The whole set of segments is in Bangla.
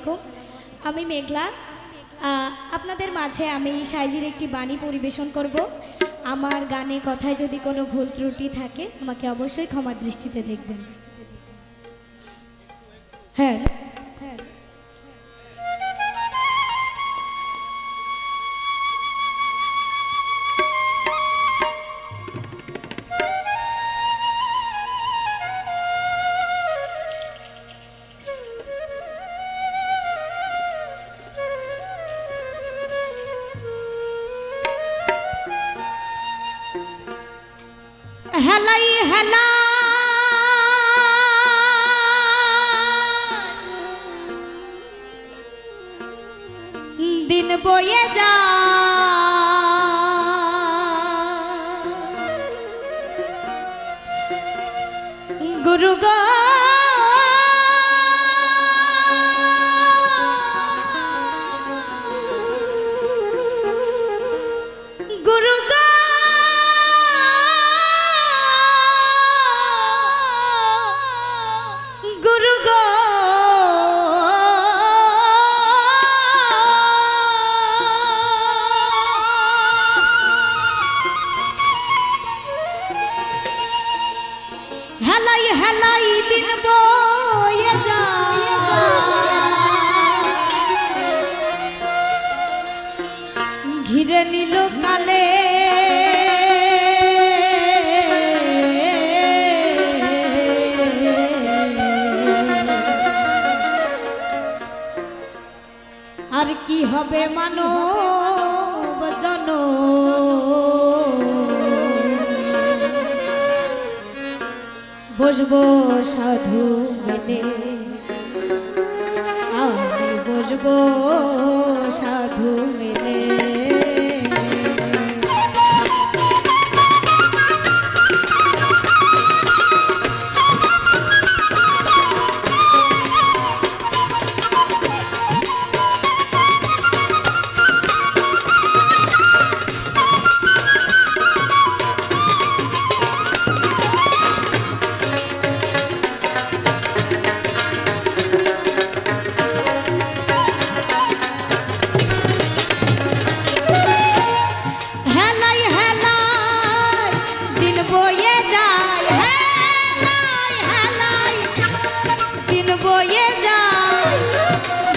আলাইকুম। আমি মেঘলা। আপনাদের মাঝে আমি সাইজির একটি বাণী পরিবেশন করব। আমার গানে কথায় যদি কোনো ভুল ত্রুটি থাকে, আমাকে অবশ্যই ক্ষমা দৃষ্টিতে দেখবেন। হ্যাঁ। হেলাই হেলা। দিন বয়ে যা হেলাই হেলাই দিন বয়ে যা ঘিরে নিল কালে। আর কি হবে মানব বসবো সাধু মেলে আমি বসবো সাধু মেলে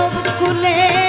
মানব কুলে